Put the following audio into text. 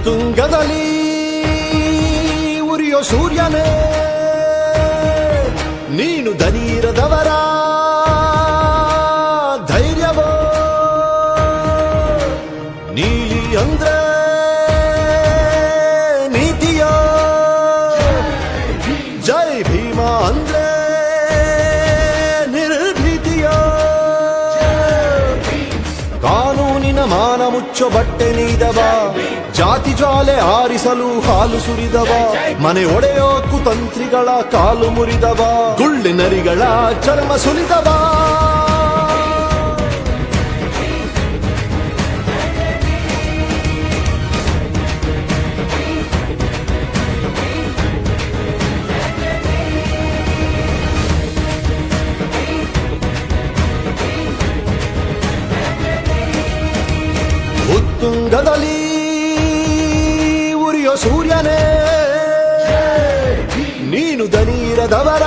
ಉತ್ತುಂಗದಲ್ಲಿ ಉರಿಯೋ ಸೂರ್ಯನೇ ನೀನು ದನೀರದವರ ಧೈರ್ಯವೋ ನೀಲಿ ಅಂದ್ರೆ ನೀತಿಯೋ ಜೈ ಭೀಮ ಅಂದ್ರೆ ಮಾನ ಮುಚ್ಚೋ ಬಟ್ಟೆ ನೀದವ. ಜಾತಿ ಜ್ವಾಲೆ ಆರಿಸಲು ಹಾಲು ಸುರಿದವ. ಮನೆ ಒಡೆಯೋ ತಂತ್ರಿಗಳ ಕಾಲು ಮುರಿದವ. ಗುಳ್ಳಿನರಿಗಳ ಚರ್ಮ ಸುಲಿದವ. ಉತ್ತುಂಗದಲ್ಲಿ ಉರಿಯೋ ಸೂರ್ಯನೇ. ನೀನು ದನೀರದವರ